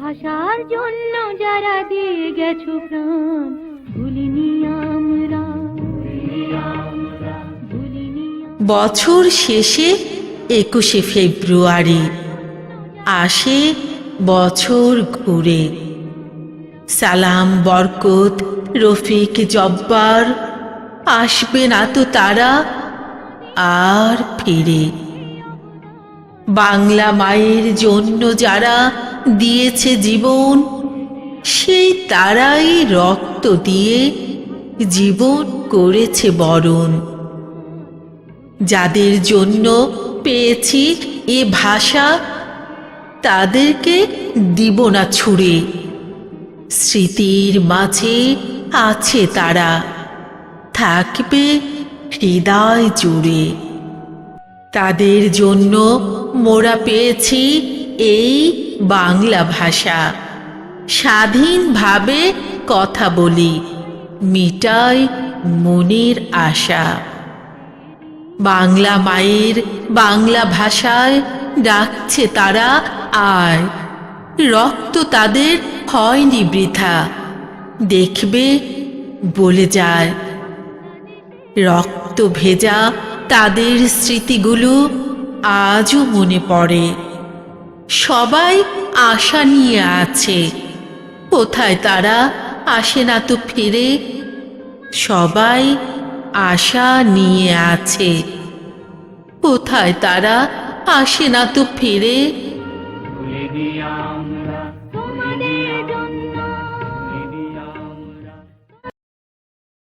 ভাষার জন্য যারা দিয়ে গেছো প্রাণ, ভুলিনি আমরা। বছর শেষে একুশে ফেব্রুয়ারি আসে বছর ঘুরে। সালাম, বরকত, রফিক, জব্বার, আসবে না তো তারা আর ফিরে। বাংলা মায়ের জন্য যারা দিয়েছে জীবন, সেই তারাই রক্ত দিয়ে জীবন করেছে বরণ। যাদের জন্য পেয়েছি এ ভাষা, তাদেরকে দিব না ছুড়ে। স্মৃতির মাঝে আছে তারা, থাকবে হৃদয় জুড়ে। তাদের জন্য মোরা পেয়েছি এই বাংলা ভাষা। স্বাধীনভাবে কথা বলি, মিটাই মনের আশা। বাংলা মায়ের বাংলা ভাষায় ডাকছে তারা, আয়। রক্ত তাদের হয়নি বৃথা, দেখবে বলে যায়। রক্ত ভেজা তাদের স্মৃতিগুলো আজও মনে পড়ে। সবাই আশা নিয়ে আছে। কোথায় তারা আসে না তো ফিরে? সবাই আশা নিয়ে আছে। কোথায় তারা আসে না তো ফিরে?